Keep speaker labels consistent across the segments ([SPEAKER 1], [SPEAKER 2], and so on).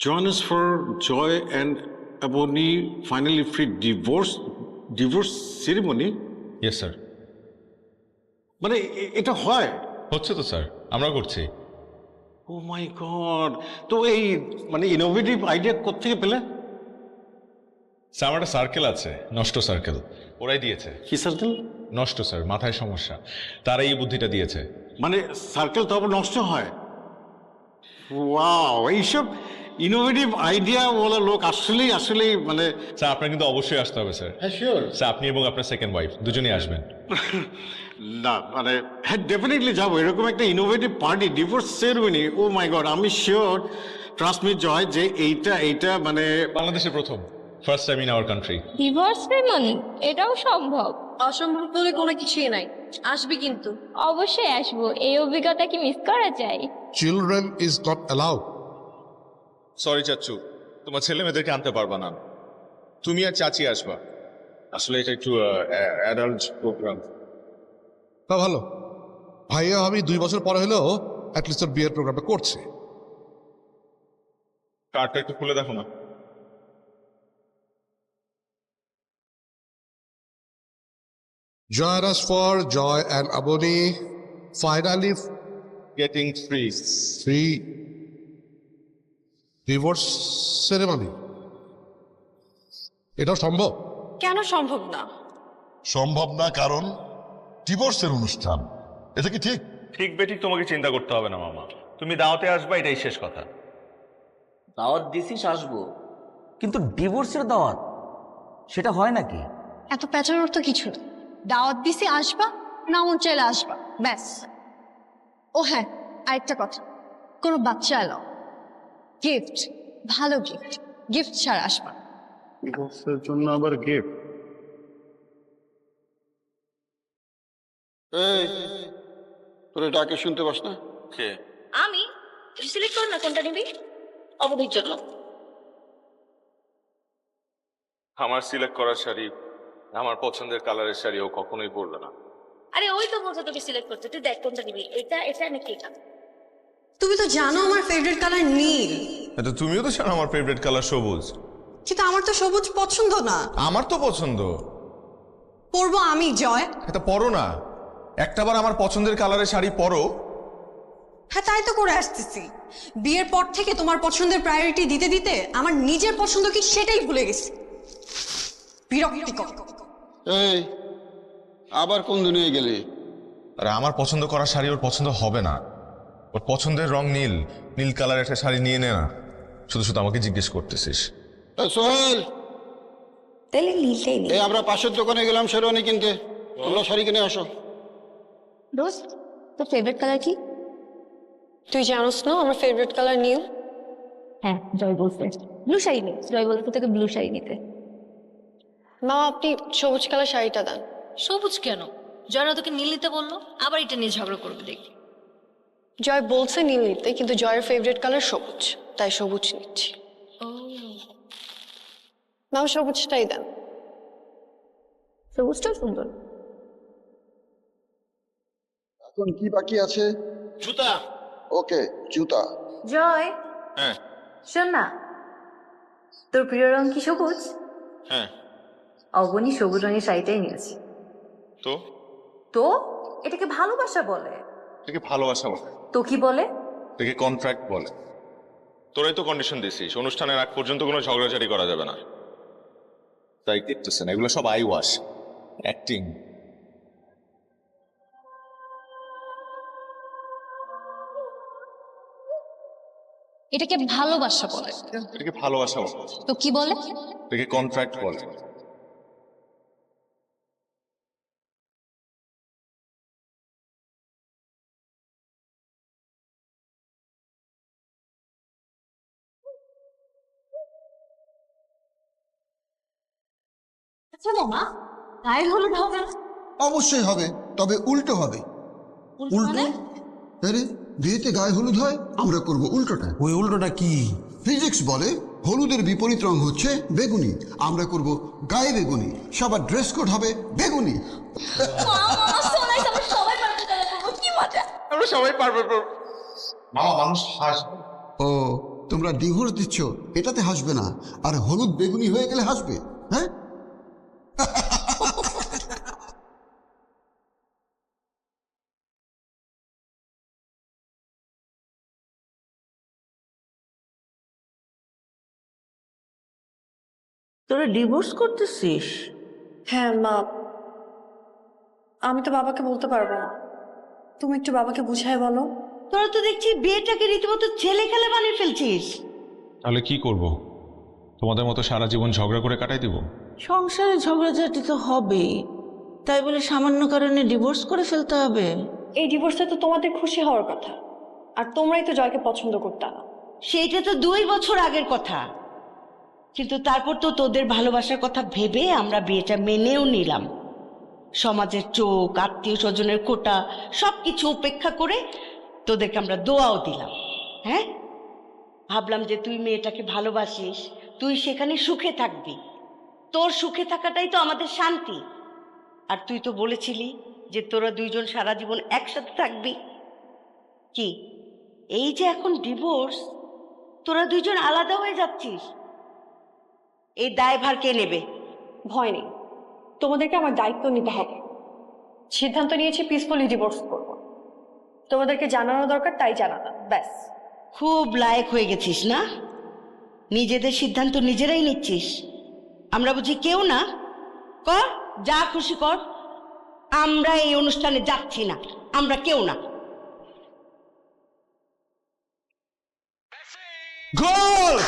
[SPEAKER 1] Join us for Joy and Ebony finally free divorce divorce ceremony.
[SPEAKER 2] Yes sir
[SPEAKER 1] মানে এ- এটা হয়?
[SPEAKER 2] হচ্ছে তো স্যার আমরা করছি।
[SPEAKER 1] ও মাই গড তো এই মানে ইনোভেটিভ আইডিয়া কোত্থেকে পেলে?
[SPEAKER 2] স্যার আমার একটা সার্কেল আছে। নষ্ট সার্কেল ওরাই দিয়েছে।
[SPEAKER 1] কি সার্কেল
[SPEAKER 2] নষ্ট স্যার মাথায় সমস্যা। তারাই এই বুদ্ধিটা দিয়েছে।
[SPEAKER 1] মানে সার্কেল তো আবার নষ্ট হয়? ওয়াও এইসব ইনোভেটিভ আইডিয়া বলা লোক আসলেই আসলেই মানে
[SPEAKER 2] স্যার আপনার কিন্তু অবশ্যই আসতে হবে স্যার।
[SPEAKER 1] হ্যাঁ শিওর
[SPEAKER 2] স্যার আপনি এবং আপনার সেকেন্ড ওয়াইফ দুজনেই আসবেন।
[SPEAKER 1] না মানে হ্যাঁ ডেফিনেটলি যাব। এরকম একটা innovative party divorce ceremony oh my god আমি শিওর ট্রান্সমিট জয় যে এইটা এইটা মানে
[SPEAKER 2] বাংলাদেশে প্রথম first time in our country
[SPEAKER 3] divorce ceremony এটাও সম্ভব।
[SPEAKER 4] অসম্ভব বলে কোনো কিছুই নাই। আসবি কিন্তু।
[SPEAKER 3] অবশ্যই আসব। এই অভিজ্ঞতা কি মিস করা যায়?
[SPEAKER 5] Children is not allowed.
[SPEAKER 2] Sorry চাচ্ছু তোমার ছেলে মেয়েদেরকে আনতে পারবা না। তুমি আর চাচি আসবা। আসলে এটা একটু অ্যাডাল্ট প্রোগ্রাম
[SPEAKER 5] তা ভালো। ভাইয়া আমি দুই বছর পরে হলেও অ্যাটলিস্ট ওর বিয়ের প্রোগ্রামটা করছে।
[SPEAKER 2] কার্ডটা একটু খুলে দেখো না।
[SPEAKER 5] Join for Joy and Aboni. Finally
[SPEAKER 2] getting free
[SPEAKER 5] free divorce ceremony. এটাও সম্ভব?
[SPEAKER 4] কেন সম্ভব না?
[SPEAKER 6] সম্ভব না কারণ ডিভোর্সের অনুষ্ঠান। এটা কি ঠিক?
[SPEAKER 2] ঠিক বেঠিক তোমাকে চিন্তা করতে হবে না মামা। তুমি দাওয়াতে আসবা এটাই শেষ কথা।
[SPEAKER 7] দাওয়াত দিছিস আসব কিন্তু ডিভোর্সের দাওয়াত সেটা হয় নাকি?
[SPEAKER 4] এত পেঁচানোর অর্থ কিছু না দাওয়াত দিছি আসবা না মন চাইলে আসবা। ব্যাস। ও হ্যাঁ আরেকটা কথা। কোনো বাচ্চা এলো? গিফট ভালো গিফট গিফট ছাড়া আসবা।
[SPEAKER 1] ডিভোর্সের জন্য আবার গিফট
[SPEAKER 8] এই তোরে ডাকে শুনতে পাস না?
[SPEAKER 2] কে?
[SPEAKER 4] আমি? সিলেক্ট কর না কোনটা নিবি? অবধির জন্য
[SPEAKER 2] আমার সিলেক্ট করার শাড়ি আমার পছন্দের কালারের শাড়ি ও কখনোই পরবে না।
[SPEAKER 4] আরে ওই তো বলছো তোকে সিলেক্ট করতে তুই দেখ কোনটা নিবি। এটা এটা নাকি এটা?
[SPEAKER 9] তুমি তো জানো আমার ফেভারিট কালার নীল।
[SPEAKER 2] তো তুমিও তো জানো আমার ফেভারিট কালার সবুজ।
[SPEAKER 9] কিন্তু আমার তো সবুজ পছন্দ না।
[SPEAKER 2] আমার তো পছন্দ।
[SPEAKER 9] পরবো আমি জয়।
[SPEAKER 2] এটা পরো না। একটাবার আমার পছন্দের কালারের শাড়ি পরো।
[SPEAKER 9] হ্যাঁ তাই তো করে আসতেছি। বিয়ের পর থেকে তোমার পছন্দের প্রায়োরিটি দিতে দিতে আমার নিজের পছন্দ কি সেটাই ভুলে গেছি। বিরক্তিকর।
[SPEAKER 8] এই আবার কোন দুনিয়ায় গেলি?
[SPEAKER 2] আর আমার পছন্দ করা শাড়ি ওর পছন্দ হবে না। ওর পছন্দের রং নীল। নীল কালার একটা শাড়ি নিয়ে নে না। শুধু শুধু আমাকে জিজ্ঞেস করতেছিস।
[SPEAKER 8] সোহেল!
[SPEAKER 9] তাহলে নীলটাই নেই
[SPEAKER 8] এই আমরা পাশের দোকানে গেলাম শেরওয়ানি কিনতে। তোমরা শাড়ি কিনে আসো।
[SPEAKER 3] দোস্ত তোর ফেভারিট কালার কি?
[SPEAKER 4] তুই জানোস না আমার ফেভারিট কালার নীল।
[SPEAKER 3] হ্যাঁ জয় বলছে। ব্লু শাড়ি নে। জয় বলছে তোকে ব্লু শাড়ি নিতে।
[SPEAKER 4] মা আপনি সবুজ কালার শাড়িটা দেন।
[SPEAKER 10] সবুজ কেন? জয়রা তোকে নীল নিতে বলল আবার এটা নিয়ে ঝগড়া করবে দেখি।
[SPEAKER 4] জয় বলছে নীল নিতে কিন্তু জয়ের ফেভারিট কালার সবুজ তাই সবুজ নিচ্ছি। মাম সবুজটাই দেন।
[SPEAKER 3] সবুজটাও সুন্দর।
[SPEAKER 8] এখন কি বাকি আছে? জুতা। ওকে জুতা।
[SPEAKER 3] জয়
[SPEAKER 2] হ্যাঁ।
[SPEAKER 3] শোন না তোর প্রিয় রং কি সবুজ?
[SPEAKER 2] হ্যাঁ।
[SPEAKER 3] অবনী সবুজ রঙের শাড়িটাই নিয়েছি।
[SPEAKER 2] তো?
[SPEAKER 3] তো? এটাকে ভালোবাসা বলে।
[SPEAKER 2] এটাকে ভালোবাসা বলে।
[SPEAKER 3] তো কি বলে?
[SPEAKER 2] এটাকে কন্ট্রাক্ট বলে। তোরাই তো কন্ডিশন দিছিস। অনুষ্ঠানের আগ পর্যন্ত কোনো ঝগড়াঝাড়ি করা যাবে না। তাই দেখতেছেন এগুলো সব আই ওয়াশ অ্যাক্টিং
[SPEAKER 4] এটাকে ভালোবাসা বলে।
[SPEAKER 2] এটাকে ভালোবাসা বলে।
[SPEAKER 4] তো কি বলে?
[SPEAKER 2] এটাকে কন্ট্রাক্ট বলে।
[SPEAKER 4] আচ্ছা মামা গায়ের হলুদ হবে না
[SPEAKER 8] অবশ্যই হবে তবে উল্টো হবে। উল্টো আরে বিয়েতে গায়ে হলুদ হয় আমরা করব উল্টোটা।
[SPEAKER 5] ওই উল্টোটা কি?
[SPEAKER 8] ফিজিক্স বলে হলুদের বিপরীত রং হচ্ছে বেগুনি। আমরা করব গায়ে বেগুনি সবার ড্রেস কোড হবে বেগুনি।
[SPEAKER 3] সবাই পারবে কি মজা।
[SPEAKER 2] আমরা সবাই পারব
[SPEAKER 6] মামা মানুষ হাসবে।
[SPEAKER 8] ও তোমরা ডিভোর্স দিচ্ছ এটাতে হাসবে না। আর হলুদ বেগুনি হয়ে গেলে হাসবে হ্যাঁ?
[SPEAKER 11] তোরা ডিভোর্স করতেছিস?
[SPEAKER 4] হ্যাঁ মা। আমি তো বাবাকে বলতে পারব না। তুমি একটু বাবাকে বুঝায় বলো।
[SPEAKER 12] তোরা তো দেখছি বিয়েটাকে রীতিমতো ছেলে খেলে বানিয়ে ফেলছিস।
[SPEAKER 2] তাহলে কি করব? তোমাদের মতো সারা জীবন ঝগড়া করে কাটাই দিব?
[SPEAKER 11] সংসারে ঝগড়াঝাটি তো হবেই তাই বলে সামান্য কারণে ডিভোর্স করে ফেলতে হবে।
[SPEAKER 4] এই ডিভোর্সে তো তোমাদের খুশি হওয়ার কথা। আর তোমরাই তো জয়কে পছন্দ করতে না।
[SPEAKER 12] সেইটা তো দুই বছর আগের কথা। কিন্তু তারপর তো তোদের ভালোবাসার কথা ভেবে আমরা বিয়েটা মেনেও নিলাম। সমাজের চোখ, আত্মীয় স্বজনের কোটা সব কিছু উপেক্ষা করে তোদেরকে আমরা দোয়াও দিলাম। হ্যাঁ? ভাবলাম যে তুই মেয়েটাকে ভালোবাসিস, তুই সেখানে সুখে থাকবি। তোর সুখে থাকাটাই তো আমাদের শান্তি। আর তুই তো বলেছিলি যে তোরা দুইজন সারা জীবন একসাথে থাকবি। কি? এই যে এখন ডিভোর্স তোরা দুইজন আলাদা হয়ে যাচ্ছিস। এই দায়ভার কে নেবে?
[SPEAKER 4] ভয় নেই। তোমাদেরকে আমার দায়িত্ব নিতে হবে। সিদ্ধান্ত নিয়েছি পিসফুলি ডিভোর্স করব। তোমাদেরকে জানানো দরকার তাই জানালাম। ব্যাস।
[SPEAKER 12] খুব লায়ক হয়ে গেছিস না? নিজেদের সিদ্ধান্ত নিজেরাই নিচ্ছিস। আমরা বুঝি কেউ না? কর যা খুশি কর। আমরা এই অনুষ্ঠানে যাচ্ছি না। আমরা কেউ না।
[SPEAKER 2] Goal!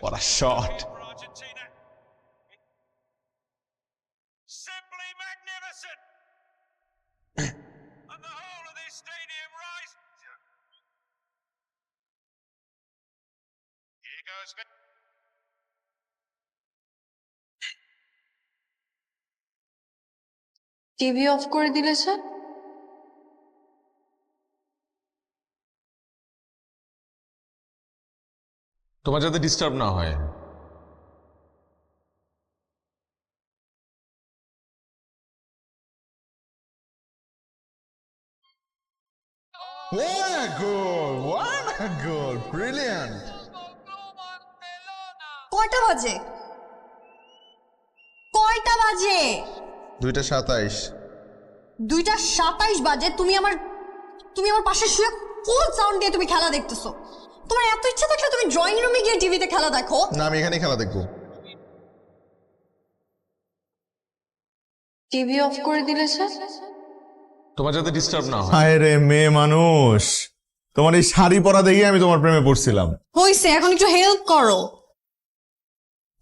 [SPEAKER 2] What a shot.
[SPEAKER 13] Simply magnificent! and the whole of this stadium rise. Here goes.
[SPEAKER 4] TV off করে দিলে স্যার
[SPEAKER 2] তোমার যাতে ডিস্টার্ব না হয়
[SPEAKER 14] What a goal! What a goal! Brilliant!
[SPEAKER 9] কয়টা বাজে কয়টা বাজে
[SPEAKER 14] দুইটা সাতাইশ
[SPEAKER 9] দুইটা সাতাইশ বাজে তুমি আমার তুমি আমার পাশে শুয়ে ফুল সাউন্ড দিয়ে তুমি খেলা দেখতেছো তোমার এত ইচ্ছা থাকলে তুমি ড্রয়িং রুমে গিয়ে টিভিতে খেলা দেখো।
[SPEAKER 14] না আমি এখানেই খেলা দেখব।
[SPEAKER 4] টিভি অফ করে দিলে স্যার?
[SPEAKER 2] তোমার যাতে ডিস্টার্ব না হয়।
[SPEAKER 15] হায় রে মেয়ে মানুষ। তোমার এই শাড়ি পরা দেখে আমি তোমার প্রেমে পড়ছিলাম।
[SPEAKER 9] হইছে এখন একটু হেল্প করো।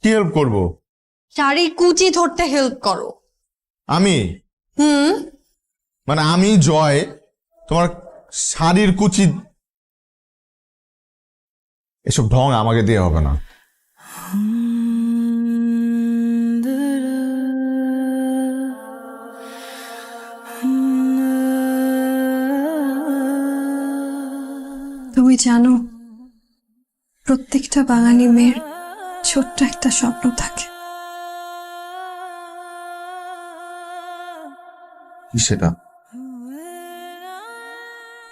[SPEAKER 15] কি হেল্প করব?
[SPEAKER 9] শাড়ি কুচি ধরতে হেল্প করো।
[SPEAKER 15] আমি?
[SPEAKER 9] হুম।
[SPEAKER 15] মানে আমি জয় তোমার শাড়ির কুচি এসব ঢং আমাকে দিয়ে হবে না।
[SPEAKER 9] তুমি জানো প্রত্যেকটা বাঙালি মেয়ের ছোট্ট একটা স্বপ্ন থাকে।
[SPEAKER 15] সেটা?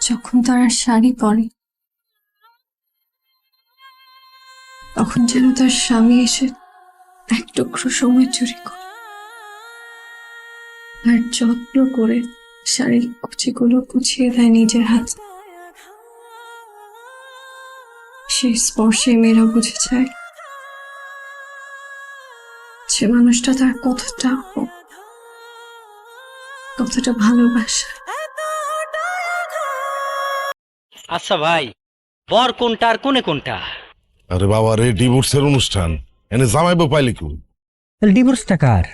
[SPEAKER 9] যখন তারা শাড়ি পরে তখন যেন তার স্বামী এসে এক টুকরো সময় চুরি করে আর যত্ন করে শাড়ির কুচিগুলো কুচিয়ে দেয় নিজের হাত। সেই স্পর্শে মেয়েরা বুঝে যায় সে মানুষটা তার কতটা কতটা ভালোবাসা।
[SPEAKER 11] আচ্ছা ভাই, বর কোনটা আর কোনে কোনটা?
[SPEAKER 14] আরে বাবা রে ডিভোর্সের অনুষ্ঠান। এনে জামাইবো পাইলি কু
[SPEAKER 11] ডিভোর্সটা কার?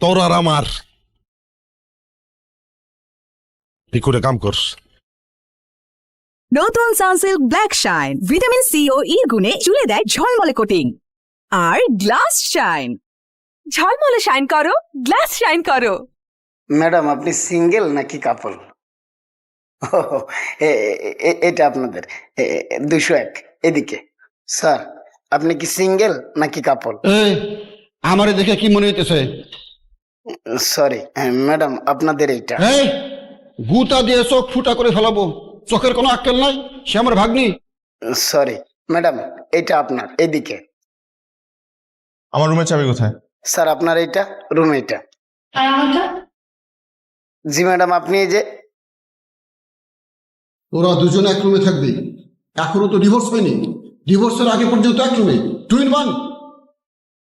[SPEAKER 14] তোর আর আমার। এই করে কাম কর।
[SPEAKER 12] নতুন Sunsilk black shine vitamin C ও ই গুণে চুলে দেয় ঝলমলে কোটিং। আর গ্লাস শাইন। ঝলমলে শাইন করো গ্লাস শাইন করো।
[SPEAKER 11] ম্যাডাম আপনি সিঙ্গেল নাকি কাপল? এটা আপনাদের। দুশো এক এদিকে। স্যার আপনি কি সিঙ্গেল নাকি কাপল?
[SPEAKER 8] আমারে দেখে কি মনে হইতেছে?
[SPEAKER 11] সরি ম্যাডাম আপনাদের এইটা।
[SPEAKER 8] এই গুতা দিয়ে চোখ ফুটা করে ফেলাবো। চোখের কোনো আক্কেল নাই সে আমার ভাগ্নি।
[SPEAKER 16] সরি ম্যাডাম এটা আপনার এইদিকে
[SPEAKER 15] আমার রুমের চাবি কোথায়?
[SPEAKER 16] স্যার আপনার এইটা রুম এইটা। জি ম্যাডাম আপনি এই যে
[SPEAKER 8] ওরা দুজন এক রুমে থাকবে। এখনও তো ডিভোর্স হয়নি। ডিভোর্সের আগে পর্যন্ত এক রুমে টু ইন ওয়ান